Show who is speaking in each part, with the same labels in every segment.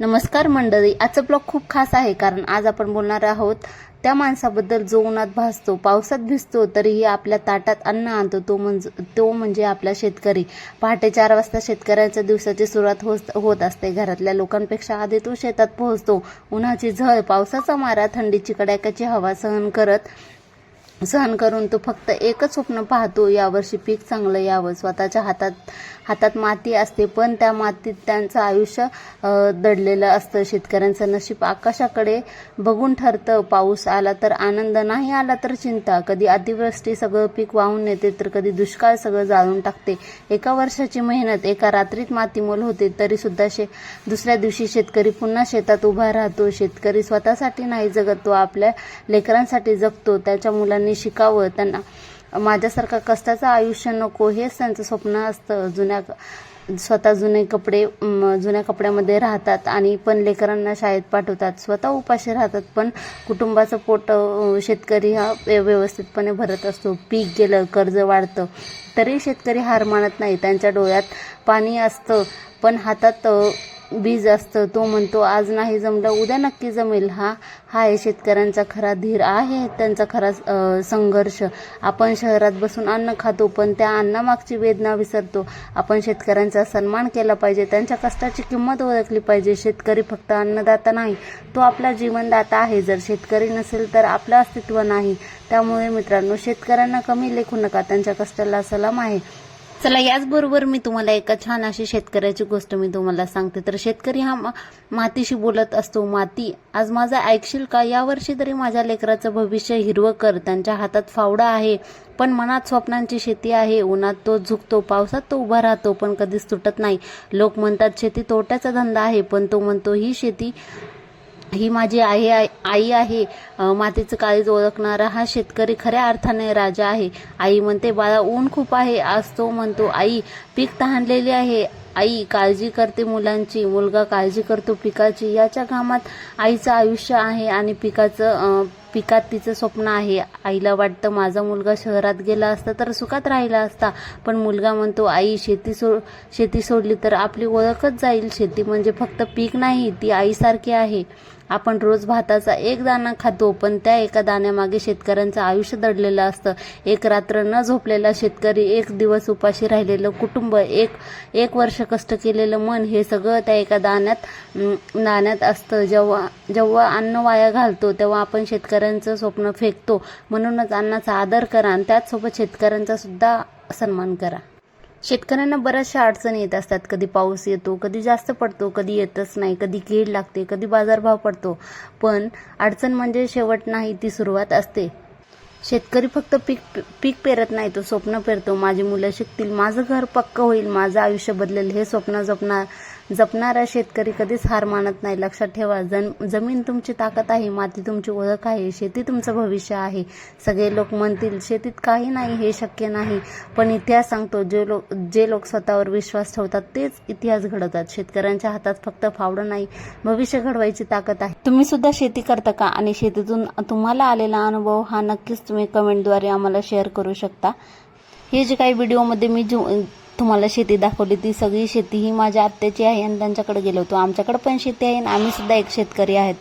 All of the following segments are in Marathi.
Speaker 1: नमस्कार मंडळी आजचं ब्लॉग खूप खास आहे कारण आज आपण बोलणार आहोत त्या माणसाबद्दल जो उन्हात भासतो पावसात भिजतो तरीही आपल्या ताटात अन्न आणतो तो म्हणजे तो म्हणजे आपला शेतकरी. पहाटे चार वाजता शेतकऱ्यांच्या दिवसाची सुरुवात होत होत असते. घरातल्या लोकांपेक्षा आधी तो शेतात पोहोचतो. उन्हाची झळ पावसाचा मारा थंडीची कडाक्याची हवा सहन करत सहन करून तो फक्त एकच स्वप्न पाहतो. यावर्षी पीक चांगलं यावं. स्वतःच्या हातात हातात माती असते पण त्या मातीत त्यांचं आयुष्य दडलेलं असतं. शेतकऱ्यांचं नशीब आकाशाकडे बघून ठरतं. पाऊस आला तर आनंद नाही आला तर चिंता. कधी अतिवृष्टी सगळं पीक वाहून नेते तर कधी दुष्काळ सगळं जाळून टाकते. एका वर्षाची मेहनत एका रात्रीत मातीमोल होते तरी सुद्धा शे दुसऱ्या दिवशी शेतकरी पुन्हा शेतात उभा राहतो. शेतकरी स्वतःसाठी नाही जगत तो आपल्या लेकरांसाठी जगतो. त्याच्या मुलांनी शिकावं त्यांना माझ्यासारखं कष्टाचं आयुष्य नको हेच त्यांचं स्वप्न असतं. जुन्या स्वतः जुने कपडे जुन्या कपड्यामध्ये राहतात आणि पण लेकरांना शाळेत पाठवतात. स्वतः उपाशी राहतात पण कुटुंबाचं पोट शेतकरी हा व्य- व्यवस्थितपणे भरत असतो. पीक गेलं कर्ज वाढतं. तरी शेतकरी हार मानत नाही. त्यांच्या डोळ्यात पाणी असतं पण हातात बीज असतं. तो म्हणतो आज नाही जमलं उद्या नक्की जमेल. हा आहे शेतकऱ्यांचा खरा धीर आहे त्यांचा खरा संघर्ष. आपण शहरात बसून अन्न खातो पण त्या अन्नामागची वेदना विसरतो. आपण शेतकऱ्यांचा सन्मान केला पाहिजे त्यांच्या कष्टाची किंमत ओळखली पाहिजे. शेतकरी फक्त अन्नदाता नाही तो आपला जीवनदाता आहे. जर शेतकरी नसेल तर आपलं अस्तित्व नाही. त्यामुळे मित्रांनो शेतकऱ्यांना कमी लेखू नका. त्यांच्या कष्टाला सलाम आहे. चला याचबरोबर मी तुम्हाला एका छान अशी शेतकऱ्याची गोष्ट मी तुम्हाला सांगते. तर शेतकरी हा मातीशी बोलत असतो. माती आज माझा ऐकशील का? यावर्षी तरी माझ्या लेकराचं भविष्य हिरवं कर त्यांच्या हातात फावडा आहे पण मनात स्वप्नांची शेती आहे. उन्हात तो झुकतो पावसात तो उभा राहतो पण कधीच तुटत नाही. लोक म्हणतात शेती तोट्याचा धंदा आहे. पण तो म्हणतो ही शेती ही माझी आई आहे आई आहे. मातीचं काळीज ओळखणारा हा शेतकरी खऱ्या अर्थाने राजा आहे. आई म्हणते बाळा ऊन खूप आहे. आज तो म्हणतो आई पीक तहानलेले आहे. आई काळजी करते मुलांची. मुलगा काळजी करतो पिकाची. याच्या कामात आईचं आयुष्य आहे आणि पिकाचं पिकात तिचं स्वप्न आहे. आईला वाटतं माझा मुलगा शहरात गेला असता तर सुखात राहिला असता. पण मुलगा म्हणतो आई शेती सो शेती सोडली तर आपली ओळखच जाईल. शेती म्हणजे फक्त पीक नाही ती आईसारखी आहे. आपण रोज भाताचा एक दाणा खातो पण त्या एका दाण्यामागे शेतकऱ्यांचं आयुष्य दडलेलं असतं. एक रात्र न झोपलेला शेतकरी एक दिवस उपाशी राहिलेलं कुटुंब एक एक वर्ष कष्ट केलेलं मन हे सगळं त्या एका दाण्यात दाण्यात नाण्यात असतं. जेव्हा जेव्हा अन्न वाया घालतो तेव्हा आपण शेतकऱ्यांचं स्वप्न फेकतो. म्हणूनच अन्नाचा आदर करा आणि त्याचसोबत शेतकऱ्यांचा सुद्धा सन्मान करा. शेतकऱ्यांना बऱ्याचशा अडचणी येत असतात. कधी पाऊस येतो कधी जास्त पडतो कधी येतच नाही कधी कीड लागते कधी बाजारभाव पडतो. पण अडचण म्हणजे शेवट नाही ती सुरुवात असते. शेतकरी फक्त पीक पीक पेरत नाही तो स्वप्न पेरतो. माझी मुलं शिकतील माझं घर पक्क होईल माझं आयुष्य बदलेल हे स्वप्न जपणार जपणारा शेतकरी कधीच हार मानत नाही. लक्षात ठेवा जन जमीन तुमची ताकद आहे माती तुमची ओळख आहे शेती तुमचं भविष्य आहे. सगळे लोक म्हणतील शेतीत काही नाही हे शक्य नाही. पण इतिहास सांगतो जे लोक जे लोक स्वतःवर विश्वास ठेवतात तेच इतिहास घडवतात शेतकऱ्यांच्या हातात फक्त फावडं नाही भविष्य घडवायची ताकद आहे. तुम्ही सुद्धा शेती करता का? आणि शेतीतून तुम्हाला आलेला अनुभव हा नक्कीच तुम्ही कमेंटद्वारे आम्हाला शेअर करू शकता. हे जे काही व्हिडिओमध्ये मी जो तुम्हाला शेती दाखवली ती सगळी शेती ही माझ्या आत्याची आहे आणि त्यांच्याकडे गेलो होतो. आमच्याकडे पण शेती आहे आणि आम्ही सुद्धा एक शेतकरी आहेत.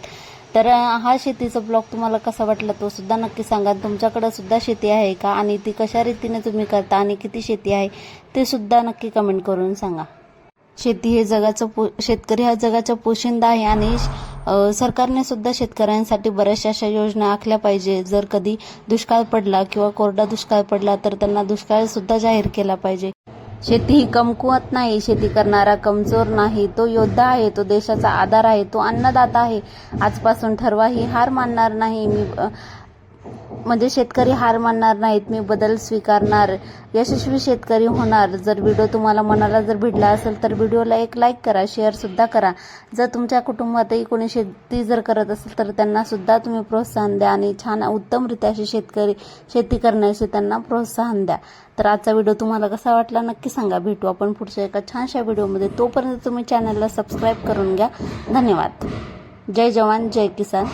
Speaker 1: तर हा शेतीचा ब्लॉग तुम्हाला कसा वाटला तो सुद्धा नक्की सांगा. तुमच्याकडं सुद्धा शेती आहे का आणि ती कशा रीतीने तुम्ही करता आणि किती शेती आहे ते सुद्धा नक्की कमेंट करून सांगा. शेती हे जगाचं पो शेतकरी हा जगाचा पोशिंदा आहे आणि सरकारने सुद्धा शेतकऱ्यांसाठी बऱ्याचशा अशा योजना आखल्या पाहिजे. जर कधी दुष्काळ पडला किंवा कोरडा दुष्काळ पडला तर त्यांना दुष्काळ सुद्धा जाहीर केला पाहिजे. शेती ही कमकुवत नाही. शेती करणारा कमजोर नाही. तो योद्धा आहे तो देशाचा आधार आहे तो अन्नदाता आहे. आजपासून ठरवा ही हार मानणार नाही. मी म्हणजे शेतकरी हार मानणार नाहीत मी बदल स्वीकारणार यशस्वी शेतकरी होणार. जर व्हिडिओ तुम्हाला मनाला जर भिडला असेल तर व्हिडिओला एक लाईक करा शेअरसुद्धा करा. जर तुमच्या कुटुंबातही कोणी शेती जर करत असेल तर त्यांनासुद्धा तुम्ही प्रोत्साहन द्या आणि छान उत्तमरित्या अशी शेतकरी शेती करण्याशी त्यांना प्रोत्साहन द्या. तर आजचा व्हिडिओ तुम्हाला कसा वाटला नक्की सांगा. भेटू आपण पुढच्या एका छानशा व्हिडिओमध्ये तोपर्यंत तुम्ही चॅनलला सबस्क्राईब करून घ्या. धन्यवाद. जय जवान जय किसान.